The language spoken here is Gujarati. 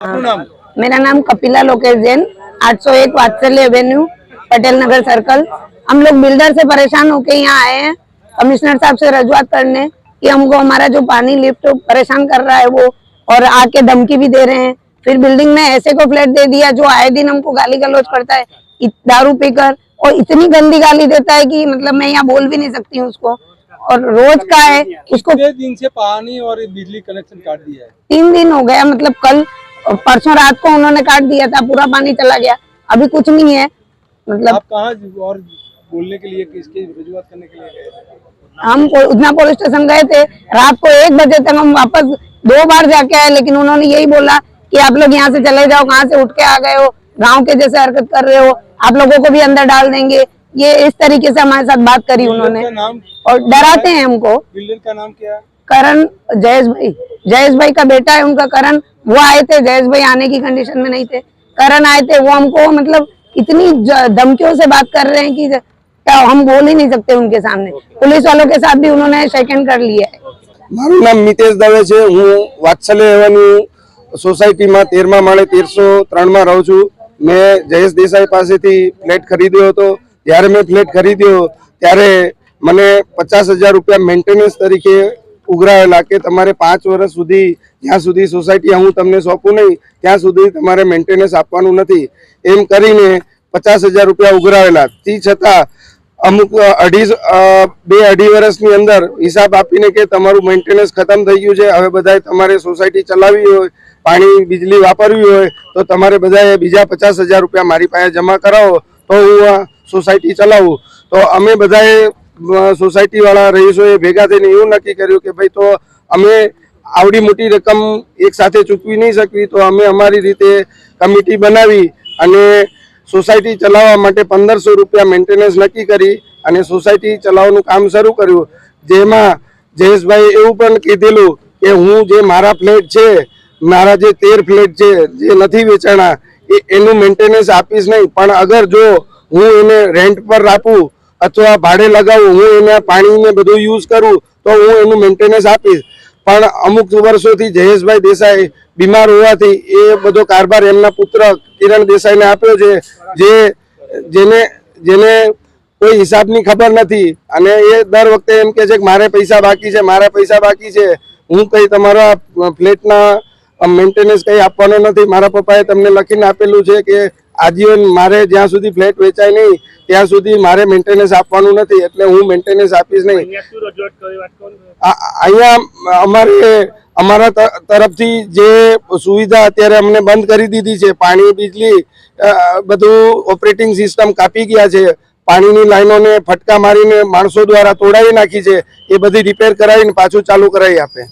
नाम मेरा नाम कपिला लोकेश जैन आठ सौ तो एक वात्सल्य एवेन्यू पटेल नगर सर्कल हम लोग बिल्डर से परेशान होके यहाँ आए हैं। कमिश्नर साहब से रजुआत करने कि हमको हमारा जो पानी लिफ्ट परेशान कर रहा है वो और आके धमकी भी दे रहे हैं। फिर बिल्डिंग में ऐसे को फ्लैट दे दिया जो आए दिन हमको गाली गलौज करता है दारू पीकर और इतनी गंदी गाली देता है कि मतलब मैं यहाँ बोल भी नहीं सकती हूँ उसको। और रोज का है उसको दिन से पानी और बिजली कनेक्शन काट दिया है? तीन दिन हो गया मतलब कल परसों रात को उन्होंने काट दिया था पूरा पानी चला गया। अभी कुछ नहीं है। मतलब आप कहाँ और बोलने के लिए किसकी रजूआत करने के लिए गए हम उतना पुलिस स्टेशन गए थे। रात को एक बजे तक हम वापस दो बार जाके आए लेकिन उन्होंने यही बोला कि आप लोग यहाँ से चले जाओ कहाँ से उठ के आ गए हो? गाँव के जैसे हरकत कर रहे हो। आप लोगों को भी अंदर डाल देंगे। ये इस तरीके से हमारे साथ बात करी उन्होंने। और डराते हैं हमको। बिल्डर का नाम क्या करण जयेश भाई। जयेश भाई का बेटा है उनका करण वो आए थे जयेश भाई आने की कंडीशन में नहीं थे करण आए थे वो हमको मतलब इतनी ज- धमकियों से बात कर रहे हैं कि क्या हम बोल ही नहीं सकते उनके सामने पुलिस वालों के साथ भी उन्होंने सेकंड कर लिया है મારું નામ મિતેશ દવે છે હું વાત્સલ્ય એવન્યુ સોસાયટીમાં તેરમા માળે તેરસો ત્રણમાં રહું છું મેં જયેશ દેસાઈ પાસેથી ફ્લેટ ખરીદ્યો હતો જ્યારે મેં ફ્લેટ ખરીદ્યો ત્યારે મને પચાસ હજાર રૂપિયા મેન્ટેનન્સ તરીકે ઉઘરાવેલા કે તમારે પાંચ વર્ષ સુધી જ્યાં સુધી સોસાયટી હું તમને સોંપું નહીં, ત્યાં સુધી તમારે મેન્ટેનન્સ આપવાનું નથી. એમ કરીને પચાસ હજાર રૂપિયા ઉઘરાવેલા. તે છતાં અમુક અઢી બે અઢી વર્ષની અંદર હિસાબ આપીને કે તમારું મેન્ટેનન્સ ખતમ થઈ ગયું છે, હવે બધાએ તમારે સોસાયટી ચલાવવી હોય, પાણી, વીજળી વાપરવી હોય, તો તમારે બધાએ બીજા પચાસ હજાર રૂપિયા મારી પાસે જમા કરાવો, તો હું સોસાયટી ચલાવું. તો અમે બધાએ સોસાયટીવાળા રહીશોએ ભેગા થઈને એવું નક્કી કર્યું કે ભાઈ તો અમે આવડી મોટી રકમ એક સાથે ચૂકવી નહીં શકવી, તો અમે અમારી રીતે કમિટી બનાવી અને સોસાયટી ચલાવવા માટે પંદરસો રૂપિયા મેન્ટેનન્સ નક્કી કરી અને સોસાયટી ચલાવવાનું કામ શરૂ કર્યું. જેમાં જયેશભાઈ એવું પણ કીધેલું કે હું જે મારા ફ્લેટ છે, મારા જે તેર ફ્લેટ છે, જે નથી વેચાણા, એ એનું મેન્ટેનન્સ આપીશ નહીં. પણ અગર જો હું એને રેન્ટ પર આપું અથવા ભાડે લગાવું, હું એના પાણીને બધું યુઝ કરું, તો હું એનું મેન્ટેનન્સ આપીશ. પણ અમુક વર્ષોથી જયેશભાઈ દેસાઈ બીમાર હોવાથી એ બધો કારભાર એમના પુત્ર કિરણ દેસાઈને આપ્યો છે, જે જેને જેને કોઈ હિસાબની ખબર નથી. અને એ દર વખતે એમ કે છે કે મારે પૈસા બાકી છે, મારા પૈસા બાકી છે. હું કંઈ તમારા ફ્લેટના મેન્ટેનન્સ કંઈ આપવાનો નથી. મારા પપ્પાએ તમને લખીને આપેલું છે કે આજીવન મારે જ્યાં સુધી ફ્લેટ વેચાય નહીં ત્યાં સુધી મારે મેન્ટેનન્સ આપવાનું નથી એટલે હું મેન્ટેનન્સ આપીશ નહીં. અહીંયા અમારે અમારા તરફથી જે સુવિધા અત્યારે અમને બંધ કરી દીધી છે પાણી બીજલી બધું ઓપરેટિંગ સિસ્ટમ કાપી ગયા છે. પાણીની લાઈનોને ફટકા મારીને માણસો દ્વારા તોડાવી નાખી છે એ બધી રિપેર કરાવીને પાછું ચાલુ કરાવી આપે.